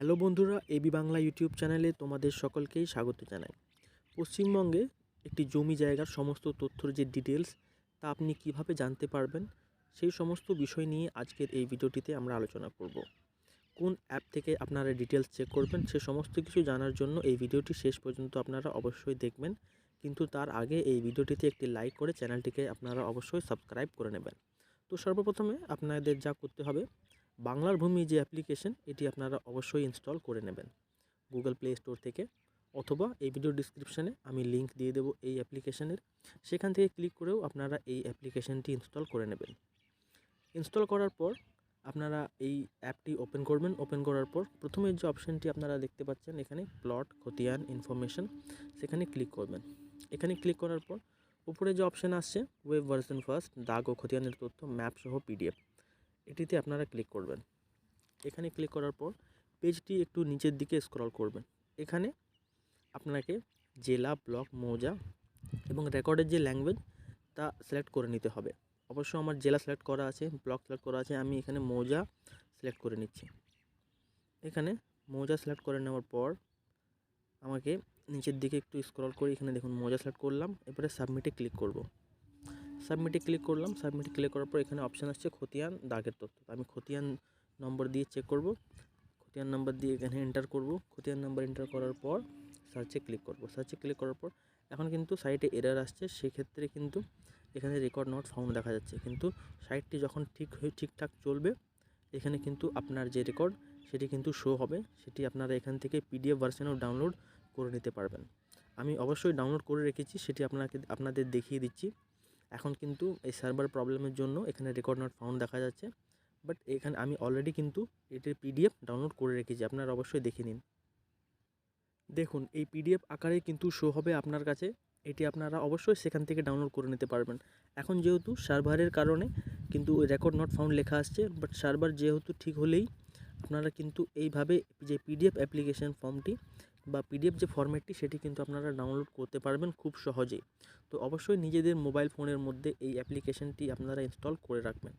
Hello বন্ধুরা AB Bangla YouTube চ্যানেলে তোমাদের সকলকেই স্বাগত জানাই। পশ্চিমবঙ্গে একটি জমি জায়গার সমস্ত তথ্যর যে ডিটেলস তা আপনি কীভাবে জানতে পারবেন, সেই সমস্ত বিষয় নিয়ে আজকের এই ভিডিওটিতে আমরা আলোচনা করব। কোন অ্যাপ থেকে আপনারা ডিটেলস চেক করবেন, সে সমস্ত কিছু জানার জন্য এই ভিডিওটি শেষ পর্যন্ত আপনারা অবশ্যই দেখবেন। কিন্তু তার আগে এই ভিডিওটিতে একটি লাইক করে চ্যানেলটিকে আপনারা অবশ্যই সাবস্ক্রাইব করে নেবেন। তো সর্বপ্রথমে আপনাদের যা করতে হবে বাংলার ভূমি যে অ্যাপ্লিকেশন এটি আপনারা অবশ্যই ইনস্টল করে নেবেন। গুগল প্লে স্টোর থেকে, অথবা এই ভিডিও ডিসক্রিপশানে আমি লিংক দিয়ে দেবো এই অ্যাপ্লিকেশনের সেখান থেকে ক্লিক করেও আপনারা এই অ্যাপ্লিকেশনটি ইনস্টল করে নেবেন। ইনস্টল করার পর আপনারা এই অ্যাপটি ওপেন করবেন। ওপেন করার পর প্রথমে যে অপশানটি আপনারা দেখতে পাচ্ছেন, এখানে প্লট খতিয়ান ইনফরমেশন সেখানে ক্লিক করবেন। এখানে ক্লিক করার পর উপরে যে অপশান আসছে ওয়েব ভার্সন ফার্স্ট দাগ ও খতিয়ানের তথ্য ম্যাপ সহ পিডিএফ এটিতে আপনারা ক্লিক করবেন। এখানে ক্লিক করার পর পেজটি একটু নিচের দিকে স্ক্রল করবেন। এখানে আপনাকে জেলা ব্লক মৌজা এবং রেকর্ডের যে ল্যাঙ্গুয়েজ তা সিলেক্ট করে নিতে হবে। অবশ্য আমার জেলা সিলেক্ট করা আছে ব্লক সিলেক্ট করা আছে, আমি এখানে মৌজা সিলেক্ট করে নিচ্ছি। এখানে মৌজা সিলেক্ট করে নেওয়ার পর আমাকে নিচের দিকে একটু স্ক্রল করে এখানে দেখুন মৌজা সিলেক্ট করলাম, এবারে সাবমিটে ক্লিক করব। সাবমিটে ক্লিক করলাম সাবমিটে ক্লিক করার পর এখানে অপশান আসছে খতিয়ান দাগের তথ্য। আমি খতিয়ান নম্বর দিয়ে চেক করব। খতিয়ান নাম্বার দিয়ে এখানে এন্টার করব। খতিয়ান নাম্বার এন্টার করার পর সার্চে ক্লিক করব। সার্চে ক্লিক করার পর এখন কিন্তু সাইটে এরার আসছে। সেক্ষেত্রে কিন্তু এখানে রেকর্ড নট ফাউন্ড দেখা যাচ্ছে। কিন্তু সাইটটি যখন ঠিক হয়ে, ঠিকঠাক চলবে, এখানে কিন্তু আপনার যে রেকর্ড সেটি কিন্তু শো হবে। সেটি আপনারা এখান থেকে পিডিএফ ভার্সনেও ডাউনলোড করে নিতে পারবেন। আমি অবশ্যই ডাউনলোড করে রেখেছি। সেটি আপনাকে, আপনাদের দেখিয়ে দিচ্ছি। এখন কিন্তু এই সার্ভার প্রবলেমের জন্য এখানে রেকর্ড নট ফাউন্ড দেখা যাচ্ছে। বাট এখানে আমি অলরেডি কিন্তু এটির পিডিএফ ডাউনলোড করে রেখেছি, আপনারা অবশ্যই দেখে নিন। দেখুন, এই পিডিএফ আকারে কিন্তু শো হবে আপনার কাছে। এটি আপনারা অবশ্যই সেখান থেকে ডাউনলোড করে নিতে পারবেন। এখন যেহেতু সার্ভারের কারণে কিন্তু রেকর্ড নট ফাউন্ড লেখা আসছে বাট সার্ভার যেহেতু ঠিক হলেই আপনারা কিন্তু এইভাবে যে পিডিএফ অ্যাপ্লিকেশান ফর্মটি বা পিডিএফ যে ফর্ম্যাটটি সেটি কিন্তু আপনারা ডাউনলোড করতে পারবেন খুব সহজেই। তো অবশ্যই নিজেদের মোবাইল ফোনের মধ্যে এই অ্যাপ্লিকেশনটি আপনারা ইনস্টল করে রাখবেন।